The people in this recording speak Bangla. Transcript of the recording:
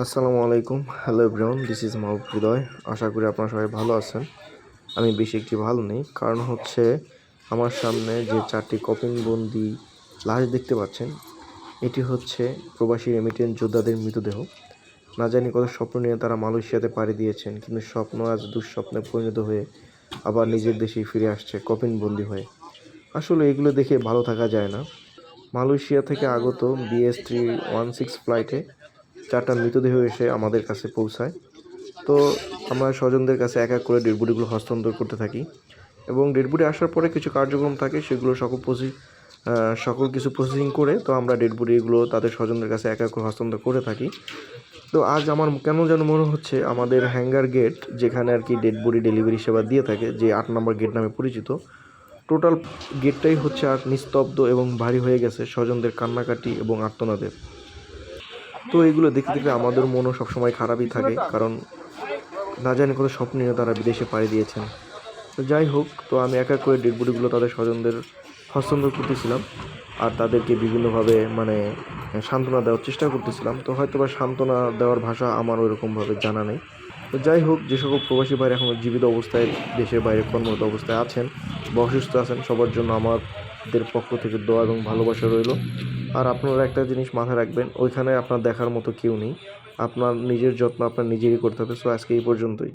আসসালামু আলাইকুম। Hello everyone this is Mahbub Hridoy আশা করি আপনারা সবাই ভালো আছেন। আমি বেশি একটি ভালো নেই, কারণ হচ্ছে আমার সামনে যে চারটি কপিংবন্দি লাশ দেখতে পাচ্ছেন, এটি হচ্ছে প্রবাসী রেমিটেন্স যোদ্ধাদের মৃতদেহ। না জানি কত স্বপ্ন নিয়ে তারা মালয়েশিয়াতে পাড়ি দিয়েছেন, কিন্তু স্বপ্ন আজ দুঃস্বপ্নে পরিণত হয়ে আবার নিজের দেশেই ফিরে আসছে কপিনবন্দি হয়ে। আসলে এগুলো দেখে ভালো থাকা যায় না। মালয়েশিয়া থেকে আগত বিএস থ্রি ওয়ান সিক্স ফ্লাইটে চারটা মৃতদেহ এসে আমাদের কাছে পৌঁছায়। তো আমরা স্বজনদের কাছে এক এক করে ডেড বডিগুলো হস্তান্তর করতে থাকি এবং ডেড বডি আসার পরে কিছু কার্যক্রম থাকে, সেগুলো সকল প্রসি সকল কিছু প্রসেসিং করে তো আমরা ডেড বডিগুলো তাদের স্বজনদের কাছে এক এক করে হস্তান্তর করে থাকি। তো আজ আমার কেন যেন মনে হচ্ছে আমাদের হ্যাঙ্গার গেট, যেখানে আর কি ডেড বডি ডেলিভারি সেবা দিয়ে থাকে, যে আট নম্বর গেট নামে পরিচিত, টোটাল গেটটাই হচ্ছে আর নিস্তব্ধ এবং ভারী হয়ে গেছে স্বজনদের কান্নাকাটি এবং আর্তনাদের। তো এগুলো দেখতে দেখতে আমাদের মনও সবসময় খারাপই থাকে, কারণ না জানি কত স্বপ্ন নিয়ে তারা বিদেশে পাড়ি দিয়েছেন। তো যাই হোক, তো আমি এক এক করে ডেড বডিগুলো তাদের স্বজনদের হস্তান্তর করতেছিলাম, আর তাদেরকে বিভিন্নভাবে মানে সান্ত্বনা দেওয়ার চেষ্টা করতেছিলাম। তো হয়তো বা সান্ত্বনা দেওয়ার ভাষা আমার ওইরকমভাবে জানা নেই। তো যাই হোক, যে সকল প্রবাসী ভাইরা এখন জীবিত অবস্থায়, দেশের বাইরে কর্মরত অবস্থায় আছেন বা অসুস্থ আছেন, সবার জন্য আমাদের পক্ষ থেকে দোয়া এবং ভালোবাসা রইল। আর আপনারা একটা জিনিস মাথায় রাখবেন, ওইখানে আপনার দেখার মতো কেউ নেই। আপনার নিজের যত্ন আপনার নিজেরই করতে হবে। সো আজকে এই পর্যন্তই।